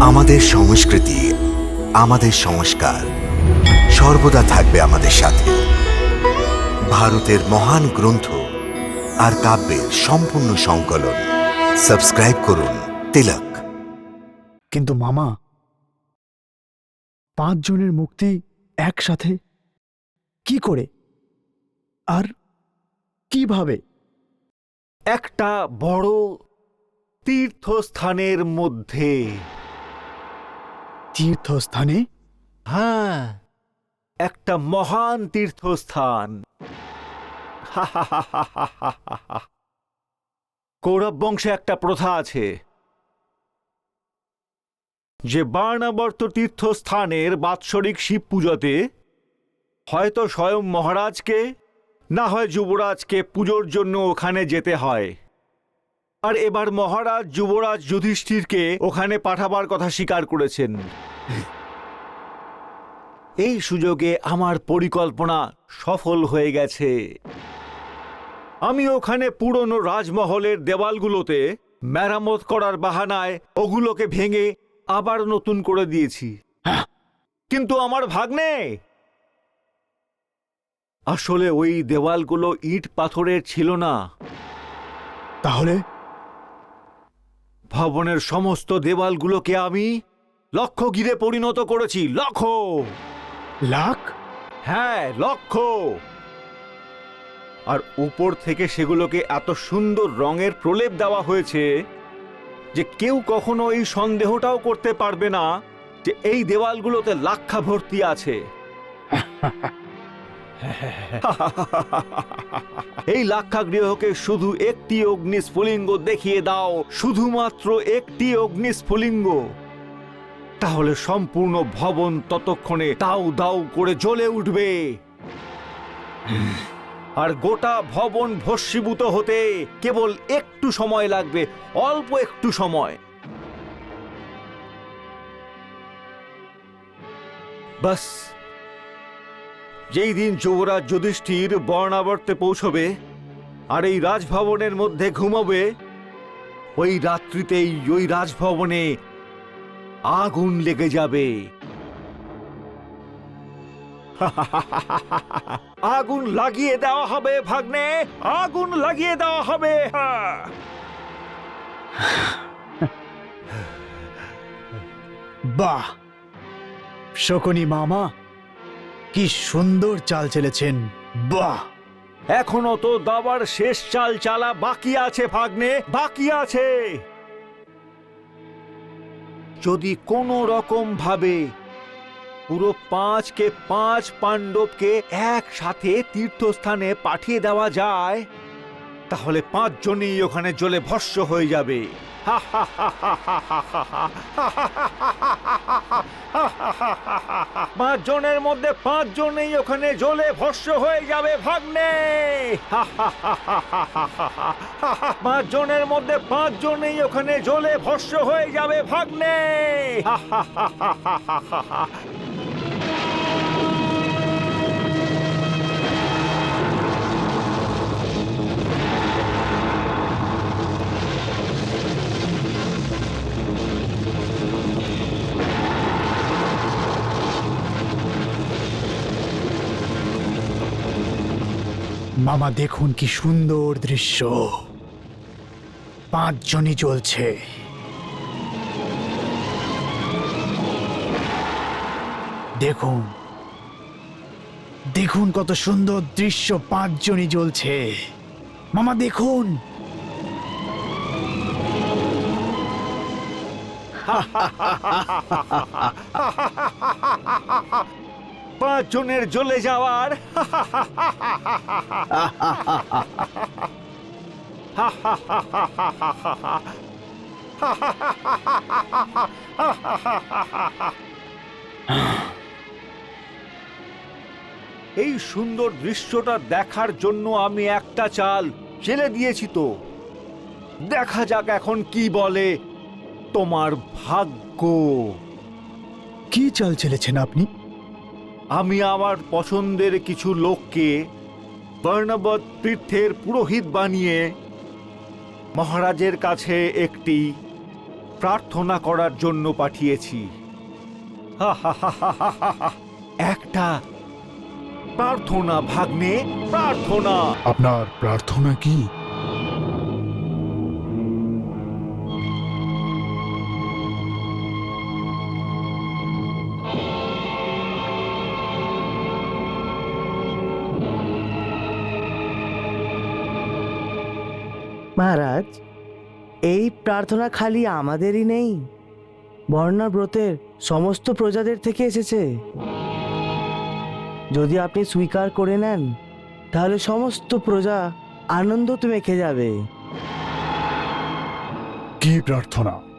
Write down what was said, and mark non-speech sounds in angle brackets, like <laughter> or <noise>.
আমাদের সংস্কৃতি আমাদের সংস্কার সর্বদা থাকবে আমাদের সাথে। ভারতের মহান গ্রন্থ আর কাব্যের সম্পূর্ণ সংকলন। সাবস্ক্রাইব করুন তিলক। কিন্তু মামা পাঁচজনের মুক্তি একসাথে? কি করে? আর কীভাবে? একটা বড় তীর্থস্থানের মধ্যে তীর্থস্থানে? হ্যাঁ একটা মহান তীর্থস্থান। <laughs> কৌরব বংশে একটা প্রথা আছে। যে বার্ণাবর্ত তীর্থস্থানের বাৎসরিক শিব পুজোতে হয়তো স্বয়ং মহারাজকে, না হয় যুবরাজকে পুজোর জন্য ওখানে যেতে হয়। আর এবার মহারাজ যুবরাজ যুধিষ্ঠিরকে ওখানে পাঠাবার কথা স্বীকার করেছেন। এই সুযোগে আমার পরিকল্পনা সফল হয়ে গেছে। আমি ওখানে পুরনো রাজমহলের দেওয়ালগুলোতে মেরামত করার বাহানায় ওগুলোকে ভেঙে আবার নতুন করে দিয়েছি। কিন্তু আমার ভাগ্নে! আসলে ওই দেওয়ালগুলো ইট পাথরের ছিল না। তাহলে? ভবনের সমস্ত দেওয়ালগুলোকে আমি লক্ষ্য ঘিরে পরিণত করেছি। লক্ষ লাখ? হ্যাঁ লক্ষ্য! আর উপর থেকে সেগুলোকে এত সুন্দর রঙের প্রলেপ দেওয়া হয়েছে যে কেউ কখনো এই সন্দেহটাও করতে পারবে না যে এই দেওয়ালগুলোতে লাক্ষা ভর্তি আছে। <laughs> <laughs> এই লাক্ষা গৃহকে শুধু একটি অগ্নিস্ফুলিঙ্গ দেখিয়ে দাও, শুধুমাত্র একটি অগ্নিস্ফুলিঙ্গ। তাহলে সম্পূর্ণ ভবন ততক্ষণে দাউ দাউ করে জ্বলে উঠবে। আর গোটা ভবন ভস্মীভূত হতে কেবল একটু সময় লাগবে, অল্প একটু সময়। বাস যেই দিন যুবরাজ যুধিষ্ঠির বর্ণাবর্তে পৌঁছবে আর এই রাজভবনের মধ্যে ঘুমাবে, ওই রাত্রিতেই ওই রাজভবনে আগুন লেগে যাবে। <laughs> আগুন লাগিয়ে দেওয়া হবে, ভাগ্নে! আগুন লাগিয়ে দেওয়া হবে। বাহ! শকুনি মামা কি সুন্দর চাল চেলেছেন। বাহ! এখনও তো দাবার শেষ চাল চালা বাকি আছে, ভাগ্নে, বাকি আছে। যদি কোনো রকম ভাবে পুরো পাঁচকে পাঁচ পাণ্ডবকে একসাথে তীর্থস্থানে পাঠিয়ে দেওয়া যায়, তাহলে পাঁচজনই ওখানে জলে ভস্য হয়ে যাবে। <laughs> পাঁচ জনের মধ্যে পাঁচ জনেই ওখানে জ্বলে ভস্য হয়ে যাবে ভাগ্নে। <laughs> পাঁচ জনের মধ্যে পাঁচ জনেই ওখানে জ্বলে ভস্য হয়ে যাবে ভাগ্নে। <laughs> মামা দেখুন কি সুন্দর দৃশ্য। পাঁচজনই চলছে দেখুন। দেখুন কত সুন্দর দৃশ্য, পাঁচজনই জ্বলছে। মামা দেখুন। <laughs> পাঁচ জনের জ্বলে যাওয়ার। এই সুন্দর দৃশ্যটা দেখার জন্য আমি একটা চাল চেলে দিয়েছি তো। দেখা যাক এখন কি বলে তোমার ভাগ্য। কি চাল চেলেছেন আপনি? আমি আমার পছন্দের কিছু লোককে বর্ণবৎ তীর্থের পুরোহিত বানিয়ে মহারাজের কাছে একটি প্রার্থনা করার জন্য পাঠিয়েছি। একটা প্রার্থনা, ভাগ্নে, প্রার্থনা। আপনার প্রার্থনা কি? মহারাজ, এই প্রার্থনা খালি আমাদেরই নেই বর্ণা ব্রতের সমস্ত প্রজাদের থেকে এসেছে। যদি আপনি স্বীকার করে নেন, তাহলে সমস্ত প্রজা আনন্দ মেখে যাবে। কি প্রার্থনা?